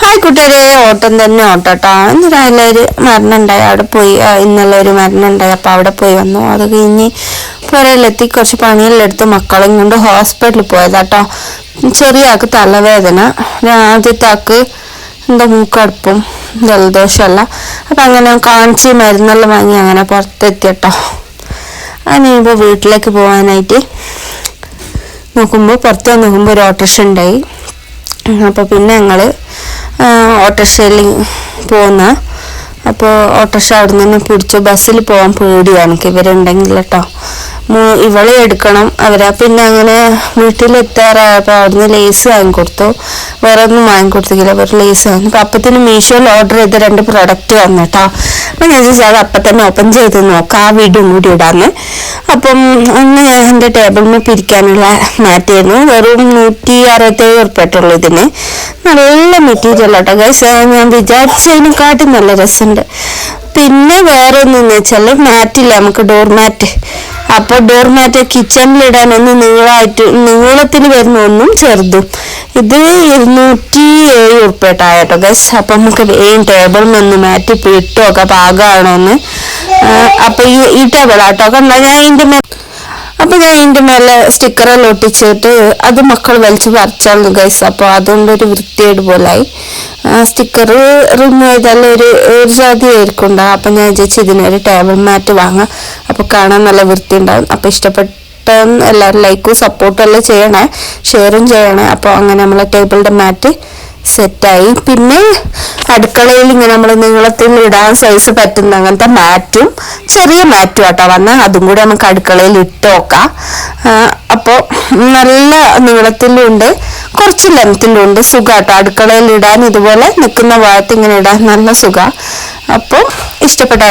Hi കൂട്ടുകാരെ ഓട്ടം തന്നെ ഓട്ടോട്ടോ. ഇന്ന് രാവിലെ ഒരു മരണം ഉണ്ടായി അവിടെ പോയി ഇന്നലെ ഒരു മരണം ഉണ്ടായി അപ്പോൾ അവിടെ പോയി വന്നു. അത് കഴിഞ്ഞ് പുരയിലെത്തി. കുറച്ച് പണിയെല്ലാം എടുത്ത് മക്കളെയും കൊണ്ട് ഹോസ്പിറ്റലിൽ പോയതാട്ടോ. ചെറിയ തലവേദന. ആദ്യത്തെ ആൾക്ക് എന്താ മൂക്കടുപ്പും ജലദോഷമല്ല അപ്പം അങ്ങനെ കാണിച്ച് മരുന്നെല്ലാം വാങ്ങി അങ്ങനെ പുറത്തെത്തിയട്ടോ. അങ്ങനെ ഇപ്പോൾ വീട്ടിലേക്ക് പോകാനായിട്ട് നോക്കുമ്പോൾ പുറത്ത് നോക്കുമ്പോൾ ഒരു ഓട്ടോറിക്ഷ ഉണ്ടായി. അപ്പോൾ പിന്നെ ഞങ്ങൾ ഓട്ടോറിക്ഷയിൽ പോകുന്ന. അപ്പോൾ ഓട്ടോറിക്ഷ അവിടെ നിന്ന് പിടിച്ചു ബസ്സിൽ പോകാൻ പേടിയാണ്. എനിക്ക് ഇവരുണ്ടെങ്കിൽ കേട്ടോ. ഇവളെ എടുക്കണം. അവരാ പിന്നെ അങ്ങനെ വീട്ടിലെത്താറായപ്പോൾ അവിടുന്ന് ലേസ് വാങ്ങിക്കൊടുത്തു. വേറെ ഒന്നും വാങ്ങിക്കൊടുത്തില്ല. ഒരു ലേസ് വാങ്ങി. അപ്പൊ അപ്പത്തിന് മീഷോയിൽ ഓർഡർ ചെയ്ത രണ്ട് പ്രൊഡക്റ്റ് വന്നു കേട്ടോ അപ്പം ഞാൻ ചോദിച്ചാൽ അത് അപ്പം തന്നെ ഓപ്പൺ ചെയ്ത് നോക്കാം. ആ വീടും കൂടി ഇടാന്ന്. അപ്പം ഒന്ന് എന്റെ ടേബിളിന് പിരിക്കാനുള്ള മാറ്റിയിരുന്നു. വെറും നൂറ്റി അറുപത്തേഴ് ഉറുപ്പിട്ടുള്ളൂ ഇതിന്. നല്ല മെറ്റീരിയൽ കേട്ടോ ഗൈസ് ഞാൻ വിചാരിച്ചതിനെക്കാട്ടും നല്ല രസമുണ്ട്. പിന്നെ വേറെ ഒന്നെന്ന് വെച്ചാൽ മാറ്റില്ല നമുക്ക് ഡോർ മാറ്റ് അപ്പോൾ ഡോർ മാറ്റ് കിച്ചണിലിടാൻ ഒന്ന് നീളായിട്ട് നീളത്തിൽ വരുന്ന ഒന്നും ചെറുതും. ഇത് ഇരുന്നൂറ്റി ഏഴ് ഉറുപ്പിട്ടായിട്ടോ ഗസ് അപ്പം നമുക്ക് വേഗം ടേബിളിൽ നിന്ന് മാറ്റി ഇട്ടോക്കെ പാകമാണോ എന്ന്. അപ്പൊ ഈ ഈ ടേബിൾ ആട്ടോ കണ്ട? ഞാൻ ഇതിന്റെ അപ്പൊ ഞാൻ ഇതിന്റെ മേലെ സ്റ്റിക്കറെല്ലാം ഒട്ടിച്ചിട്ട് അത് മക്കൾ വലിച്ചു പറിച്ചായിരുന്നു ഗൈസ് അപ്പോൾ അതുകൊണ്ടൊരു വൃത്തിയേട് പോലായി. സ്റ്റിക്കർ റിമൂവ് ചെയ്താൽ ഒരു ഒരു ജാതി ആയിരിക്കും ഉണ്ടാകും അപ്പൊ ഞാൻ വിചാരിച്ചു ഇതിനൊരു ടേബിൾ മാറ്റ് വാങ്ങാം. അപ്പൊ കാണാൻ നല്ല വൃത്തി ഉണ്ടാവും. അപ്പൊ ഇഷ്ടപ്പെട്ട എല്ലാവരും ലൈക്കും സപ്പോർട്ടും എല്ലാം ചെയ്യണേ. ഷെയറും ചെയ്യണേ. അപ്പോൾ അങ്ങനെ നമ്മളെ ടേബിളിന്റെ മാറ്റ് സെറ്റായി പിന്നെ അടുക്കളയിൽ ഇങ്ങനെ നമ്മൾ നീളത്തിൽ ഇടാൻ സൈസ് പറ്റുന്ന അങ്ങനത്തെ മാറ്റും. ചെറിയ മാറ്റും കേട്ടോ വന്നാൽ അതും കൂടി നമുക്ക് അടുക്കളയിൽ ഇട്ട് നോക്കാം. അപ്പോൾ നല്ല നീളത്തിലുണ്ട് കുറച്ച് ലെങ്ത്തിലുണ്ട് സുഖാട്ടോ. അടുക്കളയിൽ ഇടാൻ ഇതുപോലെ നിൽക്കുന്ന ഭാഗത്ത് ഇങ്ങനെ ഇടാൻ നല്ല സുഖ. അപ്പോൾ ഇഷ്ടപ്പെട്ട